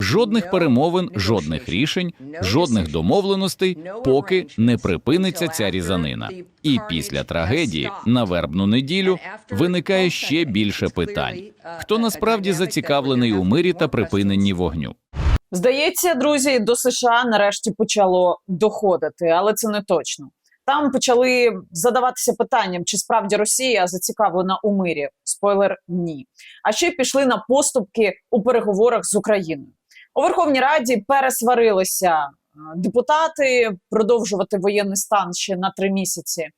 Жодних перемовин, жодних рішень, жодних домовленостей, поки не припиниться ця різанина. І після трагедії на вербну неділю виникає ще більше питань: хто насправді зацікавлений у мирі та припиненні вогню? Здається, друзі, до США нарешті почало доходити, але це не точно. Там почали задаватися питанням, чи справді Росія зацікавлена у мирі. Спойлер ні. А ще пішли на поступки у переговорах з Україною. У Верховній Раді пересварилися е, депутати. Продовжувати воєнний стан ще на три місяці.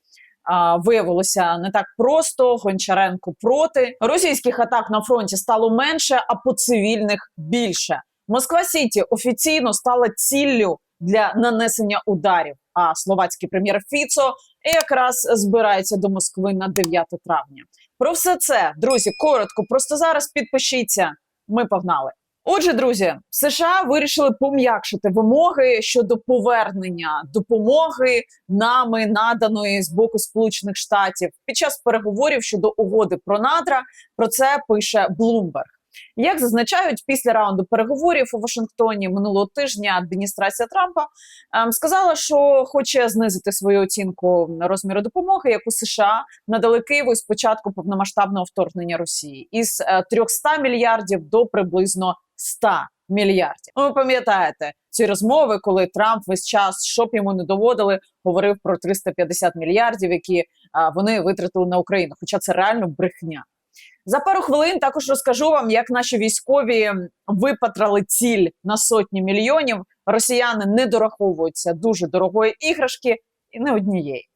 Виявилося не так просто. Гончаренко проти російських атак на фронті стало менше, а по цивільних більше. Москва Сіті офіційно стала ціллю для нанесення ударів. А словацький прем'єр Фіцо якраз збирається до Москви на 9 травня. Про все це, друзі, коротко. Просто зараз підпишіться. Ми погнали. Отже, друзі, США вирішили пом'якшити вимоги щодо повернення допомоги нами наданої з боку Сполучених Штатів під час переговорів щодо угоди про надра. Про це пише Bloomberg. Як зазначають після раунду переговорів у Вашингтоні минулого тижня, адміністрація Трампа ем, сказала, що хоче знизити свою оцінку розміру допомоги, яку США надали Києву з початку повномасштабного вторгнення Росії із е, 300 мільярдів до приблизно 100 мільярдів. Ви пам'ятаєте ці розмови, коли Трамп весь час, щоб йому не доводили, говорив про 350 мільярдів, які а, вони витратили на Україну. Хоча це реально брехня. За пару хвилин також розкажу вам, як наші військові випатрали ціль на сотні мільйонів. Росіяни не дораховуються дуже дорогої іграшки і не однієї.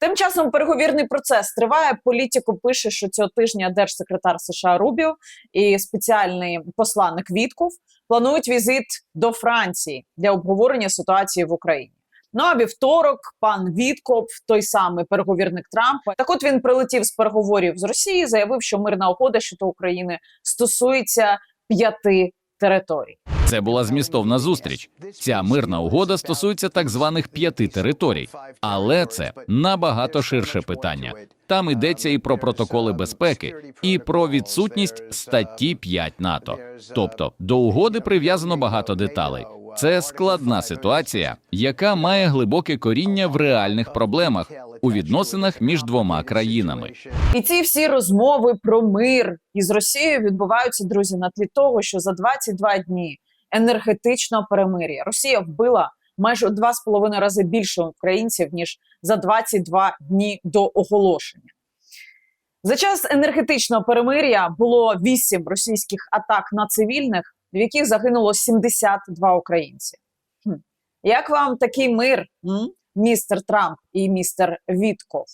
Тим часом переговірний процес триває. Політико пише, що цього тижня держсекретар США Рубіо і спеціальний посланник Вітков планують візит до Франції для обговорення ситуації в Україні. Ну а вівторок пан Віткоп, той самий переговірник Трампа. Так, от він прилетів з переговорів з Росії, заявив, що мирна угода щодо України стосується п'яти територій. Це була змістовна зустріч. Ця мирна угода стосується так званих п'яти територій, але це набагато ширше питання. Там йдеться і про протоколи безпеки, і про відсутність статті 5 НАТО. Тобто до угоди прив'язано багато деталей. Це складна ситуація, яка має глибоке коріння в реальних проблемах у відносинах між двома країнами. І ці всі розмови про мир із Росією відбуваються, друзі, на тлі того, що за 22 дні енергетичного перемир'я Росія вбила майже у два з половиною рази більше українців ніж за 22 дні до оголошення. За час енергетичного перемир'я було 8 російських атак на цивільних, в яких загинуло 72 українці. Хм. Як вам такий мир, м? містер Трамп і містер Вітков?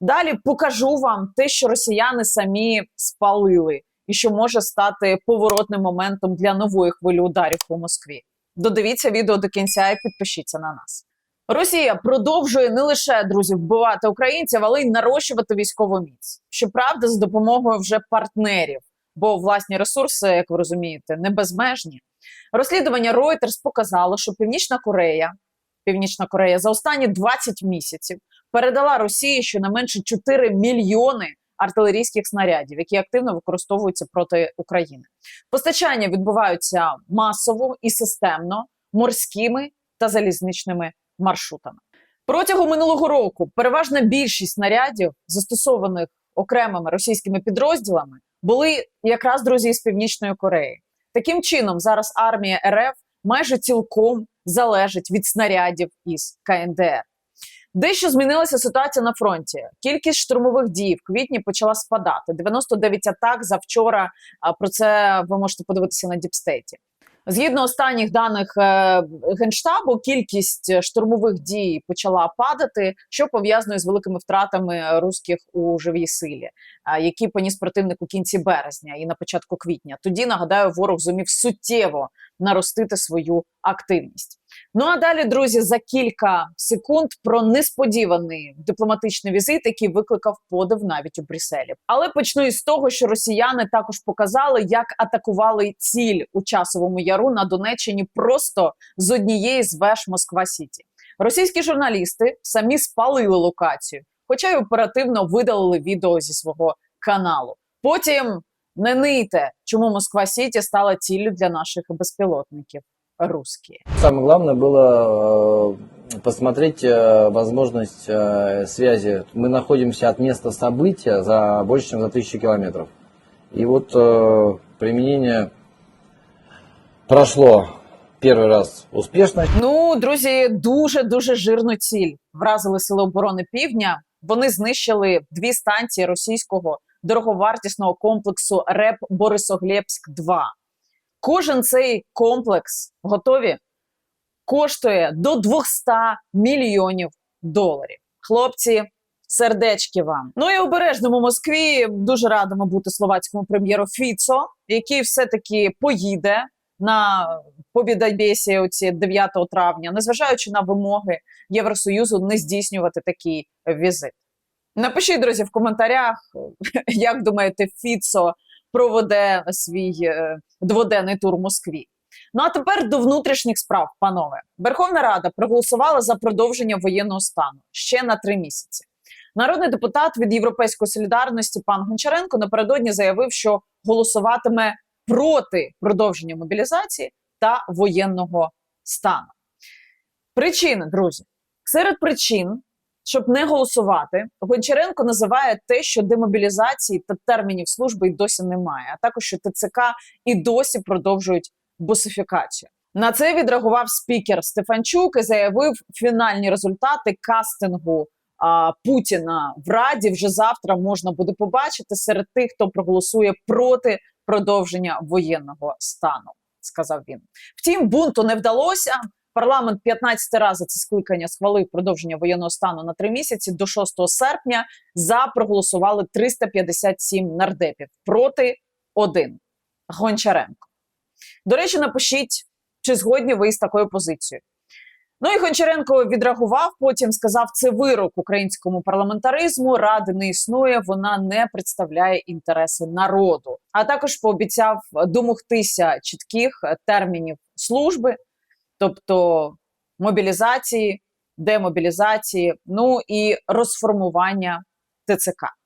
Далі покажу вам те, що росіяни самі спалили, і що може стати поворотним моментом для нової хвилі ударів у Москві. Додивіться відео до кінця і підпишіться на нас. Росія продовжує не лише друзі вбивати українців, але й нарощувати військову міць. Щоправда, з допомогою вже партнерів, бо власні ресурси, як ви розумієте, не безмежні. Розслідування Reuters показало, що Північна Корея, Північна Корея за останні 20 місяців передала Росії щонайменше 4 мільйони артилерійських снарядів, які активно використовуються проти України. Постачання відбуваються масово і системно морськими та залізничними маршрутами. Протягом минулого року переважна більшість снарядів, застосованих окремими російськими підрозділами, були якраз друзі з Північної Кореї. Таким чином, зараз армія РФ майже цілком залежить від снарядів із КНДР. Дещо змінилася ситуація на фронті. Кількість штурмових дій в квітні почала спадати. 99 атак завчора. А про це ви можете подивитися на діпстейті. Згідно останніх даних е, генштабу, кількість штурмових дій почала падати, що пов'язано з великими втратами русських у живій силі, е, які поніс противник у кінці березня і на початку квітня. Тоді нагадаю, ворог зумів суттєво наростити свою активність. Ну а далі, друзі, за кілька секунд про несподіваний дипломатичний візит, який викликав подив навіть у Брюсселі. Але почну із того, що росіяни також показали, як атакували ціль у часовому яру на Донеччині просто з однієї з веж Москва Сіті. Російські журналісти самі спалили локацію, хоча й оперативно видалили відео зі свого каналу. Потім Не нийте, чому Москва Сіті стала ціллю для наших безпілотників Русські. Самое главное было э, посмотреть э, возможность э, связи. Мы находимся от места события за больше, чем за тысячу километров. И вот э, применение прошло первый раз успешно. Ну, друзі, дуже дуже жирну ціль вразили сили оборони Півдня. Вони знищили дві станції російського дороговартісного комплексу РЕП Борисоглебськ 2 Кожен цей комплекс готові коштує до 200 мільйонів доларів. Хлопці, сердечки вам. Ну і обережному Москві дуже радимо бути словацькому прем'єру Фіцо, який все-таки поїде на побідабєсі оці 9 травня, незважаючи на вимоги Євросоюзу не здійснювати такий візит. Напишіть, друзі, в коментарях, як думаєте, Фіцо проведе свій е, дводенний тур в Москві. Ну а тепер до внутрішніх справ, панове. Верховна Рада проголосувала за продовження воєнного стану ще на три місяці. Народний депутат від Європейської солідарності пан Гончаренко напередодні заявив, що голосуватиме проти продовження мобілізації та воєнного стану. Причини, друзі, серед причин, щоб не голосувати, Гончаренко називає те, що демобілізації та термінів служби й досі немає, а також що ТЦК і досі продовжують босифікацію. На це відреагував спікер Стефанчук і заявив фінальні результати кастингу а, Путіна в Раді. Вже завтра можна буде побачити серед тих, хто проголосує проти продовження воєнного стану, сказав він. Втім, бунту не вдалося. Парламент 15 разів це скликання схвалив продовження воєнного стану на три місяці до 6 серпня. За проголосували 357 нардепів проти один Гончаренко. До речі, напишіть, чи згодні ви з такою позицією. Ну і Гончаренко відреагував. Потім сказав, це вирок українському парламентаризму. Ради не існує, вона не представляє інтереси народу. А також пообіцяв домогтися чітких термінів служби, тобто мобілізації, демобілізації, ну і розформування ТЦК.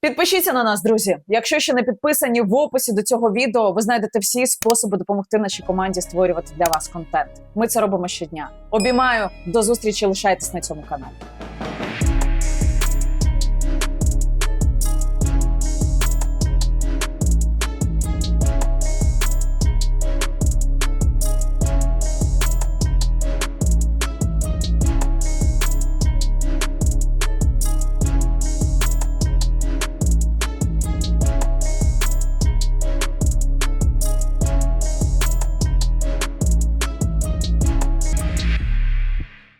Підпишіться на нас, друзі. Якщо ще не підписані, в описі до цього відео ви знайдете всі способи допомогти нашій команді створювати для вас контент. Ми це робимо щодня. Обіймаю до зустрічі. Лишайтесь на цьому каналі.